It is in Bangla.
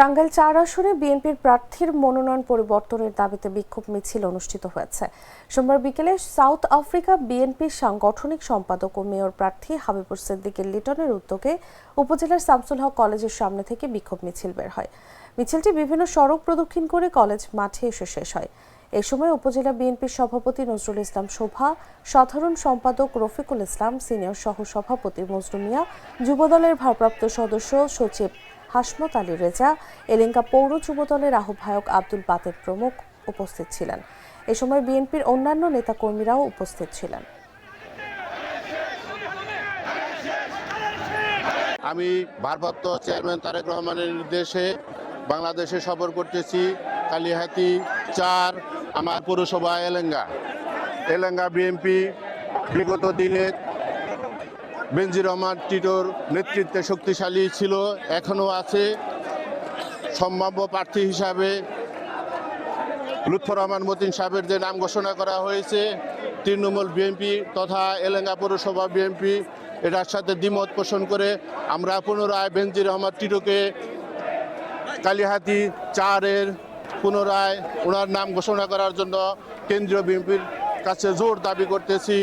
টাঙ্গাইল চার আসনে বিএনপির প্রার্থীর মনোনয়ন পরিবর্তনের দাবিতে বিক্ষোভ মিছিল অনুষ্ঠিত হয়েছে। সোমবার বিকেলে সাউথ আফ্রিকা বিএনপির সাংগঠনিক সম্পাদক ও মেয়র প্রার্থী হাবিবুর সিদ্দিকের লিটনের উদ্যোগে উপজেলার সামসুল হক কলেজের সামনে থেকে বিক্ষোভ মিছিল বের হয়। মিছিলটি বিভিন্ন সড়ক প্রদক্ষিণ করে কলেজ মাঠে এসে শেষ হয়। এ সময় উপজেলা বিএনপির সভাপতি নজরুল ইসলাম শোভা, সাধারণ সম্পাদক রফিকুল ইসলাম, সিনিয়র সহ সভাপতি মজনু মিয়া, যুবদলের ভারপ্রাপ্ত সদস্য সচিব হাসমত আলী রেজা, এলেঙ্কা পৌর যুবদলের আহ্বায়ক আব্দুল বাতের প্রমুখ উপস্থিত ছিলেন। এ সময় বিএনপির অন্যান্য নেতাকর্মীরাও উপস্থিত ছিলেন। আমি ভারপ্রাপ্ত চেয়ারম্যান তারেক রহমানের নির্দেশে বাংলাদেশে সফর করতেছি, কালিহাতি চার, আমার পৌরসভা এলেঙ্গা। এলেঙ্গা বিএনপি বিগত দিনে বেনজির রহমান টিটোর নেতৃত্বে শক্তিশালী ছিল, এখনও আছে। সম্ভাব্য প্রার্থী হিসাবে লুৎফর রহমান মতিন সাহেবের যে নাম ঘোষণা করা হয়েছে, তৃণমূল বিএনপি তথা এলেঙ্গা পৌরসভা বিএনপি, এটার সাথে দ্বিমত পোষণ করে আমরা পুনরায় বেনজির রহমান টিটোকে কালিহাতি চারের পুনরায় ওনার নাম ঘোষণা করার জন্য কেন্দ্রীয় বিএনপির কাছে জোর দাবি করতেছি।